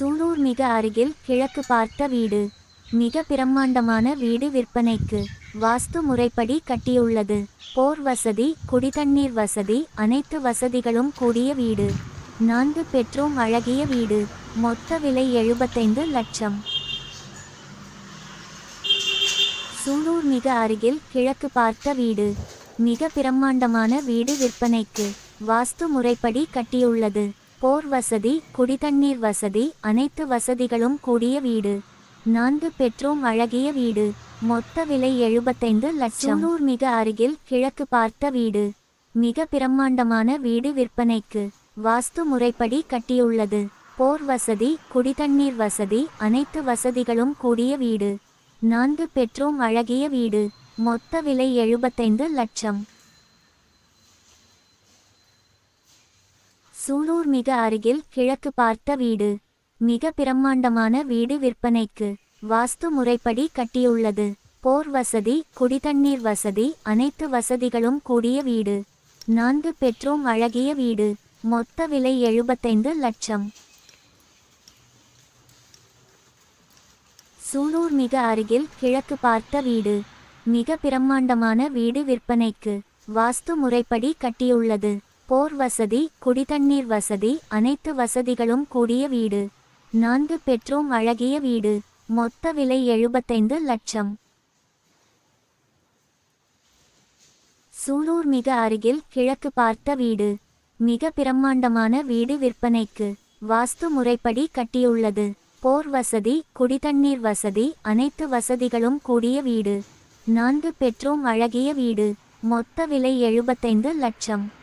சூலூர் மிக அருகில் கிழக்கு பார்த்த வீடு. மிக பிரம்மாண்டமான வீடு விற்பனைக்கு வாஸ்து முறைப்படி கட்டியுள்ளது. போர் வசதி குடிதண்ணீர் வசதி அனைத்து வசதிகளும் கூடிய வீடு. நான்கு பெட்ரூம் அழகிய வீடு. மொத்த விலை எழுபத்தைந்து லட்சம். சூலூர் மிக அருகில் கிழக்கு பார்த்த வீடு. மிக பிரம்மாண்டமான வீடு விற்பனைக்கு வாஸ்து முறைப்படி கட்டியுள்ளது. போர் வசதி குடிதண்ணீர் வசதி அனைத்து வசதிகளும் கூடிய வீடு. நான்கு பெற்றோம் அழகிய வீடு. மொத்த விலை எழுபத்தைந்து லட்சம். மிக அருகில் கிழக்கு பார்த்த வீடு. மிக பிரம்மாண்டமான வீடு விற்பனைக்கு வாஸ்து முறைப்படி கட்டியுள்ளது. போர் வசதி குடிதண்ணீர் வசதி அனைத்து வசதிகளும் கூடிய வீடு. நான்கு பெற்றோம் அழகிய வீடு. மொத்த விலை எழுபத்தைந்து லட்சம். சூலூர் மிக அருகில் கிழக்கு பார்த்த வீடு. மிக பிரம்மாண்டமான வீடு விற்பனைக்கு வாஸ்து முறைப்படி கட்டியுள்ளது. போர் வசதி குடிதண்ணீர் வசதி அனைத்து வசதிகளும் கூடிய வீடு. நான்கு பெட்ரூம் அழகிய வீடு. மொத்த விலை எழுபத்தைந்து லட்சம். சூலூர் மிக அருகில் கிழக்கு பார்த்த வீடு. மிக பிரம்மாண்டமான வீடு விற்பனைக்கு வாஸ்து முறைப்படி கட்டியுள்ளது. போர் வசதி குடிதண்ணீர் வசதி அனைத்து வசதிகளும் கூடிய வீடு. நான்கு பெற்றோம் அழகிய வீடு. மொத்த விலை எழுபத்தைந்து லட்சம். சூலூர் மிக அருகில் கிழக்கு பார்த்த வீடு. மிக பிரம்மாண்டமான வீடு விற்பனைக்கு வாஸ்து முறைப்படி கட்டியுள்ளது. போர் வசதி குடிதண்ணீர் வசதி அனைத்து வசதிகளும் கூடிய வீடு. நான்கு பெற்றோம் அழகிய வீடு. மொத்த விலை எழுபத்தைந்து லட்சம்.